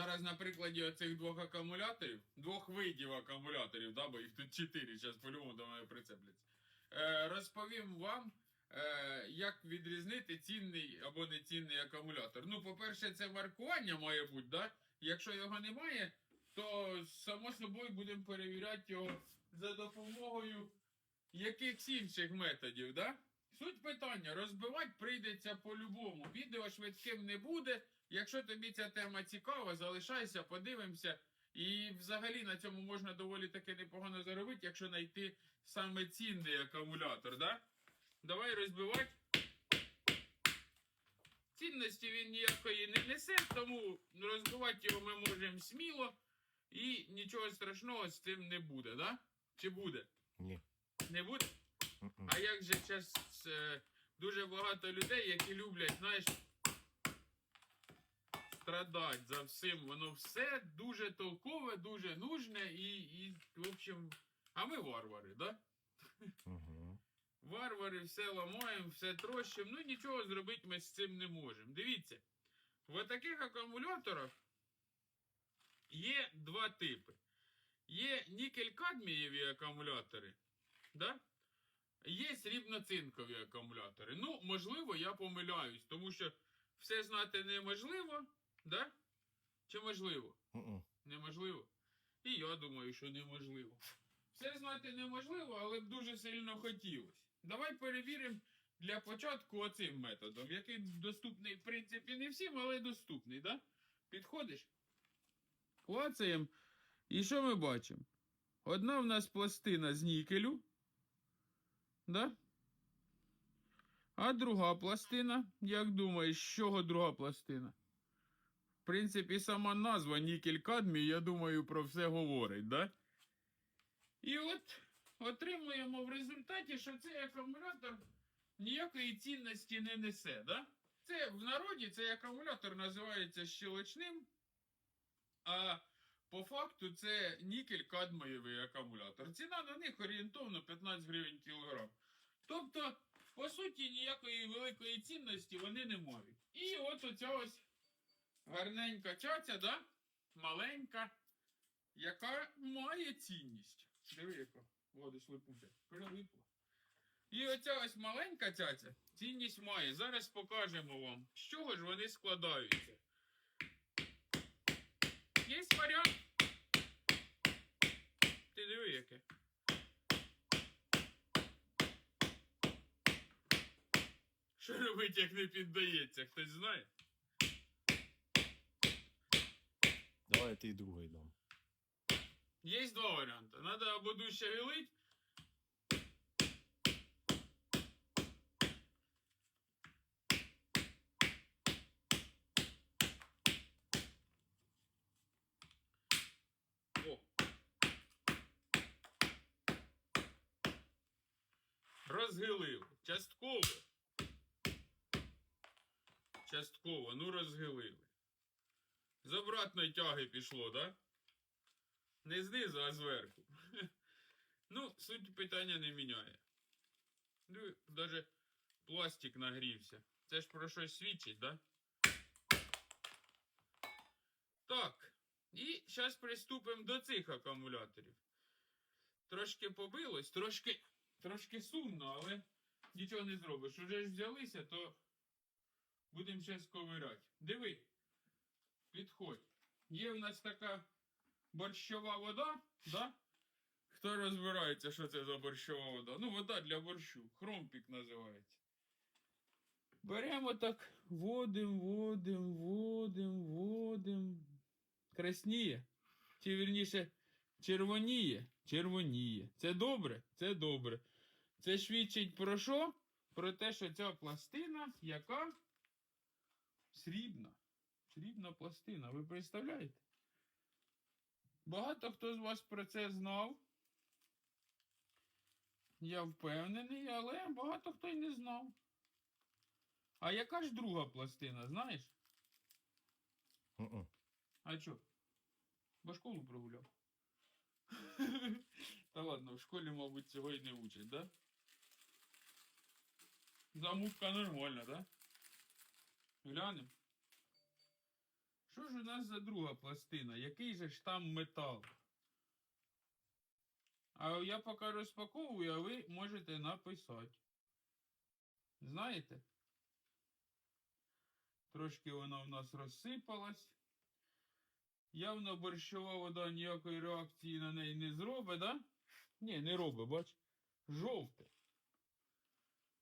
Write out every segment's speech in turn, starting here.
Зараз на прикладі оцих двох акумуляторів, двох видів акумуляторів, да, бо їх тут чотири, зараз по-любому до мене прицепляться. Е, розповім вам, е, як відрізнити цінний або нецінний акумулятор. Ну, по-перше, це маркування має бути, да? Якщо його немає, то само собою будемо перевіряти його за допомогою якихось інших методів, да? Суть питання, розбивати прийдеться по-любому. Відео швидким не буде. Якщо тобі ця тема цікава, залишайся, подивимося. І взагалі на цьому можна доволі таки непогано заробити, якщо знайти саме цінний акумулятор, да? Давай розбивати. Цінності він ніякої не несе, тому розбивати його ми можемо сміло і нічого страшного з цим не буде, да? Чи буде? Ні. Не буде? М-м. А як же час е, дуже багато людей, які люблять, знаєш, страдати за всім. Воно все дуже толкове, дуже нужне і, і в общем, а ми варвари, да? Мгм. Варвари, все ламаємо, все трощимо. Ну нічого зробити ми з цим не можемо. Дивіться, в таких акумуляторах є два типи. Є нікель-кадмієві акумулятори, да? Срібно-цинкові акумулятори. Ну, можливо, я помиляюсь, тому що все знати неможливо, да? Чи можливо? М-м. Неможливо. І я думаю, що неможливо. Все знати неможливо, але б дуже сильно хотілося. Давай перевіримо для початку оцим методом, який доступний, в принципі, не всім, але доступний, да? Підходиш? Клацаємо. І що ми бачимо? Одна в нас пластина з нікелю. Да? А друга пластина, як думаєш, з чого друга пластина? В принципі, сама назва нікель кадмій, я думаю, про все говорить, да? І от отримуємо в результаті, що цей акумулятор ніякої цінності не несе, да? Це в народі цей акумулятор називається щелочним, а по факту це нікель кадмієвий акумулятор. Ціна на них орієнтовно 15 гривень кілограм. Тобто, по суті, ніякої великої цінності вони не мають. І от оця ось гарненька цяця, да? маленька, яка має цінність. Диви, яка води липуча. Прилипла. І оця ось маленька цяця цінність має. Зараз покажемо вам, з чого ж вони складаються. Є варіант. Ти диви, яке. Що робить, як не піддається, хтось знає? Давай ти другий дам. Есть два варианта. Надо або дужче гилить. О. Розгилив. Частково. Частково. Ну розгилили. З обратної тяги пішло, так? Да? Не знизу, а зверху. Ну, суть питання не міняє. Ну, навіть пластик нагрівся. Це ж про щось свідчить, да? Так. І зараз приступимо до цих акумуляторів. Трошки побилось, трошки, трошки сумно, але нічого не зробиш. Уже ж взялися, то будемо зараз ковиряти. Диви. Підходь. Є в нас така борщова вода, да? Хто розбирається, що це за борщова вода? Ну, вода для борщу. Хромпік називається. Беремо так, водим, водим, водим, водим. Красніє. Чи вірніше, червоніє? Червоніє. Це добре? Це добре. Це свідчить про що? Про те, що ця пластина, яка срібна. Срібна пластина. Ви представляєте? Багато хто з вас про це знав. Я впевнений, але багато хто й не знав. А яка ж друга пластина, знаєш? М-м. А що? Бо школу прогуляв. Та ладно, в школі, мабуть, цього й не учать, да? Замутка нормальна, да? Глянем. Що ж у нас за друга пластина? Який же ж там метал? А я поки розпаковую, а ви можете написати. Знаєте? Трошки вона в нас розсипалась. Явно борщова вода ніякої реакції на неї не зробить, да? Ні, не робить, бач. Жовте.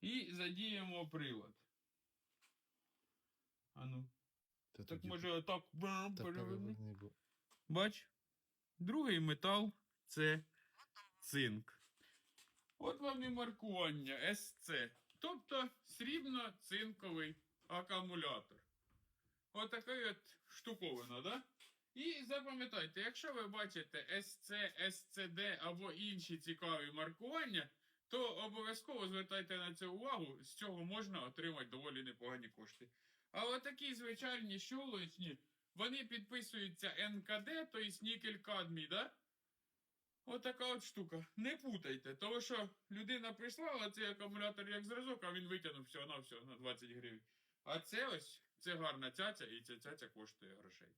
І задіємо привод. А ну. Та Так тоді- може отак Та переверни. Бач, другий метал це цинк. От вам і маркування SC. Тобто срібно-цинковий акумулятор. Отакий от штуковина, да? І запам'ятайте, якщо ви бачите SC, SCD або інші цікаві маркування, то обов'язково звертайте на це увагу, з цього можна отримати доволі непогані кошти. А отакі звичайні щолочні, вони підписуються НКД, тобто нікель кадмій, да? Отака от штука. Не путайте, тому що людина прислала цей акумулятор як зразок, а він витягнув всього на всього на 20 гривень. А це ось, це гарна цяця, і ця цяця коштує грошей.